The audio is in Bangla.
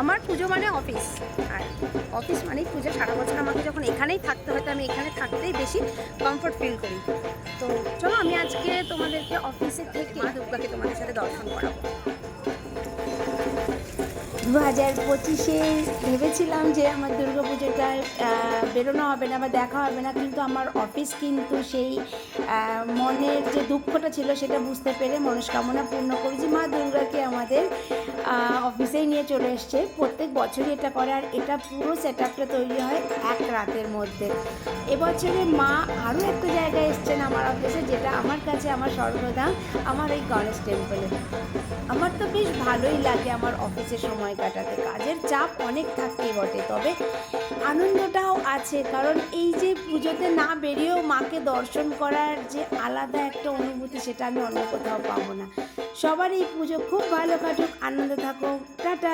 আমার পুজো মানে অফিস। আর অফিস মানেই পুজো। সারা বছর আমাকে যখন এখানেই থাকতে হয়, তো আমি এখানে থাকতেই বেশি কমফোর্ট ফিল করি। তো চলো, আমি আজকে তোমাদেরকে অফিসে থেকে দুর্গাকে তোমাদের সাথে দর্শন করাবো। দু হাজার পঁচিশে ভেবেছিলাম যে আমার দুর্গা পুজোটায় বেরোনো হবে না বা দেখা হবে না, কিন্তু আমার অফিস কিন্তু সেই মনের যে দুঃখটা ছিল সেটা বুঝতে পেরে মনস্কামনা পূর্ণ করেছি। মা দুর্গাকে আমাদের অফিসেই নিয়ে চলে এসছে। প্রত্যেক বছরই এটা করে আর এটা পুরো সেট আপটা তৈরি হয় এক রাতের মধ্যে। এবছরে মা আরও একটা জায়গায় এসছেন আমার অফিসে যেটা আমার কাছে আমার সর্বদা, আমার এই গণেশ টেম্পলে আমার তো বেশ ভালোই লাগে আমার অফিসে সময় কাটাতে। কাজের চাপ অনেক থাকতেই বটে, তবে আনন্দটাও আছে। কারণ এই যে পুজোতে না বেরিয়েও মাকে দর্শন করার যে আলাদা একটা অনুভূতি, সেটা আমি অন্য কোথাও পাবো না। সবার এই পুজো খুব ভালো কাটুক আনন্দ থাকুক। টাটা।